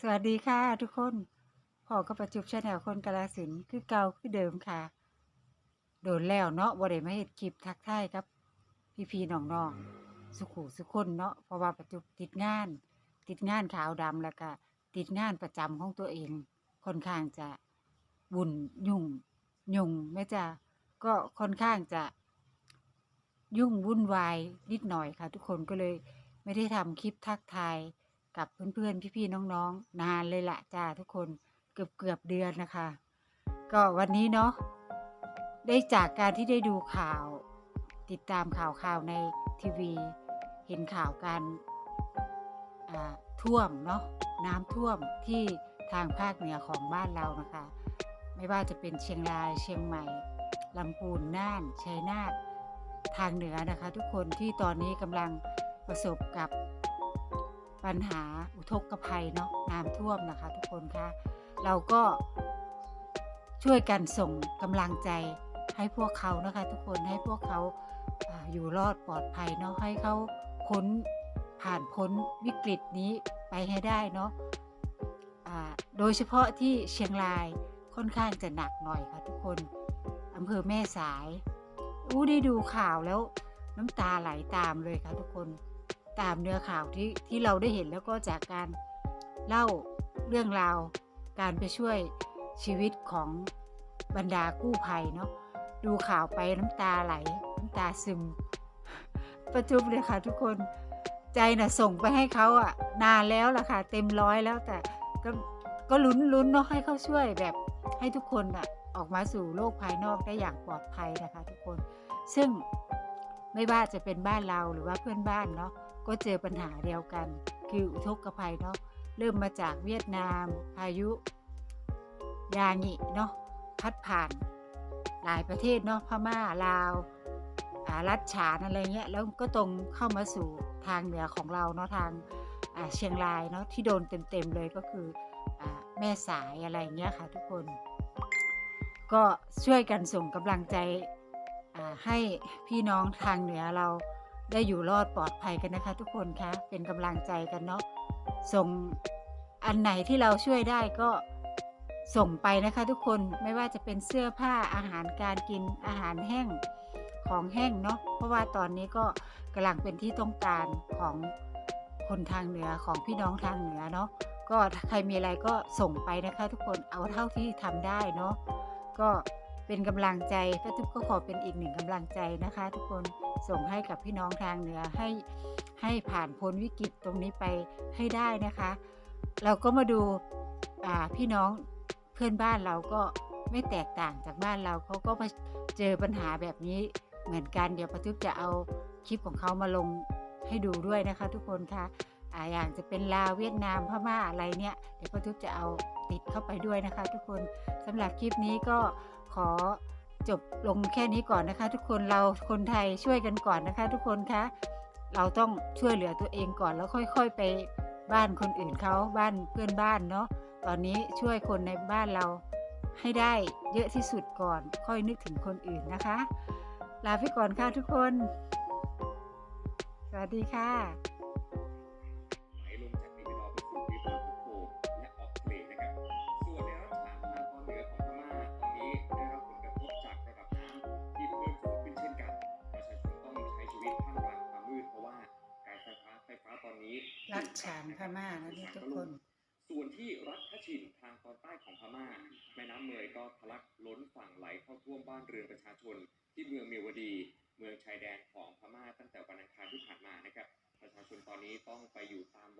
สวัสดีค่ะทุกคนพอกับประจุบชาแนลคนกาลสินคือเก่าคือเดิมค่ะ โดนแล้วเนาะบ่ได้มาเฮ็ดคลิปทักทายครับ พี่ๆน้องๆสุขุสุขคนเนาะเพราะว่าประจุบติดงาน ติดงานขาวดำแล้วก็ติดงานประจำของตัวเอง ค่อนข้างจะวุ่นยุ่งยุ่งแม่จ้ะก็ค่อนข้างจะ ยุ่งวุ่นวายนิดหน่อยค่ะ ทุกคนก็เลยไม่ได้ทำคลิปทักทาย กับเพื่อนๆ พี่ๆ น้องๆ นานเลยละจ้าทุกคนเกือบเกือบเดือนนะคะ ก็วันนี้เนาะได้จากการที่ได้ดูข่าว ติดตามข่าวข่าวในทีวี เห็นข่าวการท่วมเนาะน้ำท่วมที่ทางภาคเหนือของบ้านเรานะคะ ไม่ว่าจะเป็นเชียงรายเชียงใหม่ลำพูนน่านชัยนาททางเหนือนะคะ ทุกคนที่ตอนนี้กำลังประสบกับ ปัญหาอุทกภัยเนาะน้ำท่วมนะคะ ทุกคนคะเราก็ช่วยกันส่งกำลังใจให้พวกเขานะคะ ทุกคนให้พวกเขาอยู่รอดปลอดภัยเนาะให้เขาพ้นผ่านพ้นวิกฤตนี้ไปให้ได้เนาะโดยเฉพาะที่เชียงรายค่อนข้างจะหนักหน่อยค่ะทุกคนอำเภอแม่สายอู้ได้ดูข่าวแล้วน้ำตาไหลตามเลยค่ะทุกคน ตามเนื้อข่าวที่ที่เราได้เห็นแล้วก็จากการเล่าเรื่องราว การไปช่วยชีวิตของบรรดากู้ภัยเนาะดูข่าวไปน้ำตาไหล น้ำตาซึม ประจุบเลยค่ะทุกคนใจน่ะส่งไปให้เขาอะนานแล้วล่ะค่ะ เต็มร้อยแล้วแต่ก็ก็ลุ้นลุ้นเนาะให้เขาช่วยแบบให้ทุกคนอะออกมาสู่โลกภายนอกได้อย่างปลอดภัยนะคะ ทุกคน ซึ่งไม่ว่าจะเป็นบ้านเราหรือว่าเพื่อนบ้านเนาะ ก็เจอปัญหาเดียวกัน คืออุทกภัยเนาะเริ่มมาจากเวียดนาม พายุยางิเนาะพัดผ่านหลายประเทศเนาะพม่าลาวอ่ารัฐฉานอะไรเงี้ยแล้วก็ตรงเข้ามาสู่ทางเหนือของเราเนาะทางอ่าเชียงรายเนาะที่โดนเต็มๆเลยก็คืออาแม่สายอะไรเงี้ยค่ะทุกคน ก็ช่วยกันส่งกำลังใจอ่าให้พี่น้องทางเหนือเรา ได้อยู่รอดปลอดภัยกันนะคะ ทุกคนคะเป็นกำลังใจกันเนาะส่งอันไหนที่เราช่วยได้ก็ส่งไปนะคะ ทุกคนไม่ว่าจะเป็นเสื้อผ้าอาหารการกินอาหารแห้งของแห้งเนาะเพราะว่าตอนนี้ก็กำลังเป็นที่ต้องการของคนทางเหนือของพี่น้องทางเหนือเนาะก็ใครมีอะไรก็ส่งไปนะคะ ทุกคนเอาเท่าที่ทำได้เนาะก็ เป็นกำลังใจป้าทุกก็ขอเป็นอีกหนึ่งกำลังใจนะคะ ทุกคนส่งให้กับพี่น้องทางเหนือให้ให้ผ่านพ้นวิกฤตตรงนี้ไปให้ได้นะคะ เราก็มาดูาพี่น้องเพื่อนบ้านเราก็ไม่แตกต่างจากบ้านเราเขาก็มาเจอปัญหาแบบนี้เหมือนกันเดี๋ยวป้าทุกจะเอาคลิปของเขามาลงให้ดูด้วยนะคะ ทุกคนคะอ่าอย่างจะเป็นลาวเวียดนามพม่าอะไรเนี่ย เดี๋ยวป้าทุกจะเอาติดเข้าไปด้วยนะคะ ทุกคนสำหรับคลิปนี้ก็ ขอจบลงแค่นี้ก่อนนะคะ ทุกคนเราคนไทยช่วยกันก่อนนะคะ ทุกคนคะเราต้องช่วยเหลือตัวเองก่อนแล้วค่อยๆไปบ้านคนอื่นเขาบ้านเพื่อนบ้านเนาะตอนนี้ช่วยคนในบ้านเราให้ได้เยอะที่สุดก่อน ค่อยนึกถึงคนอื่นนะคะ ลาไปก่อนค่ะทุกคน สวัสดีค่ะ นี้รัฐฉานพม่านะเนี่ยทุกคน ส่วนที่รัฐคชินทางตอนใต้ของพม่า แม่น้ำเมยก็ทะลักล้นฝั่งไหลเข้าท่วมบ้านเรือนประชาชน ที่เมืองเมียวดี เมืองชายแดนของพม่าตั้งแต่วันอังคารที่ผ่านมานะครับ ประชาชนตอนนี้ต้องไปอยู่ตาม